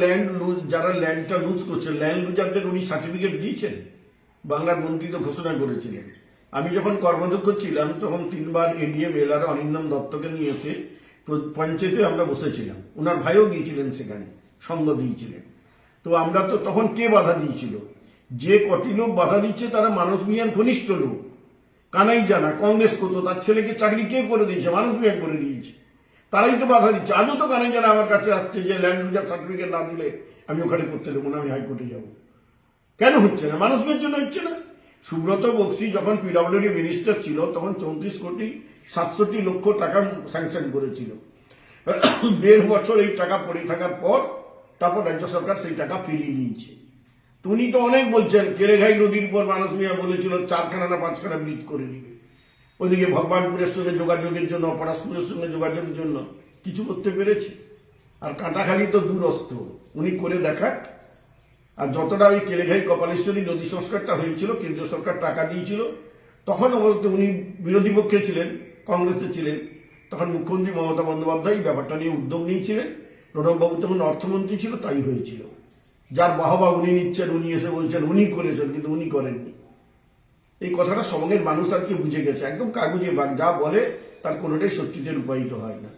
Land loose যারা ল্যান্ডটা loose করছে land লুজারদের উনি সার্টিফিকেট দিয়েছেন। বাংলার মন্ত্রী তো ঘোষণা করেছিলেন। আমি যখন কর্মাধ্যক্ষ ছিলাম, তখন তিনবার এডিএম এলার অরিন্দম দত্তকে নিয়ে এসে পঞ্চায়েতে আমরা বসেছিলাম। ওনার ভাইও গিয়েছিলেন সেখানে, সঙ্গ দিয়েছিলেন। তো আমরা তো তখন কে বাধা দিয়েছিল? যে কটি লোক বাধা দিচ্ছে, তারা মানুষ মিয়ার ঘনিষ্ঠ লোক। কানাই জানা কংগ্রেস করতো তার ছেলেকে চাকরি কে করে দিয়েছে? মানুষ মিয়া করে দিয়েছে। তারাই তো বাধা দিচ্ছে। আজও তো কানাই জানা আমার কাছে আসছে যে ল্যান্ড লুজার সার্টিফিকেট না দিলে আমি ওখানে করতে দেবো না, আমি হাইকোর্টে যাব। কেন হচ্ছে না? মানুষের জন্য হচ্ছে না? সুব্রত বক্সি যখন পিডব্লিউডি মিনিস্টার ছিল, তখন চৌত্রিশ কোটি, সাতষট্টি লক্ষ টাকা স্যাংশন করেছিল। দেড় বছর এই টাকা পড়ে থাকার পর, তারপর রাজ্য সরকার সেই টাকা ফিরিয়ে নিয়েছে। উনি তো অনেক বলছেন কেরেঘাই নদীর উপর মানুষ মিয়া বলেছিল, চারখানা না পাঁচখানা ব্রিজ করে দিবে। ওইদিকে ভগবানপুরের সঙ্গে যোগাযোগের জন্য পরাশপুরের সঙ্গে যোগাযোগের জন্য কিছু করতে পেরেছে। আর কাঁটাখালি তো দূরস্থ উনি করে দেখাক। আর যতটা ওই কেলেঘাই কপালেশ্বরী নদী সংস্কারটা হয়েছিল, কেন্দ্রীয় সরকার টাকা দিয়েছিল, তখন অবশ্য উনি বিরোধী পক্ষে ছিলেন, কংগ্রেসে ছিলেন। তখন মুখ্যমন্ত্রী মমতা বন্দ্যোপাধ্যায় এই ব্যাপারটা নিয়ে উদ্যোগ নিয়েছিলেন। প্রণববাবু তখন অর্থমন্ত্রী ছিল, তাই হয়েছিল। যার বাহবা উনি নিচ্ছেন, উনি এসে বলছেন, উনি করেছেন, কিন্তু উনি করেননি। এই কথাটা সমাজের মানুষ আজকে বুঝে গেছে। একদম কাগজে যা বলে তার কোনোটাই সত্যিতে রূপায়িত হয় না।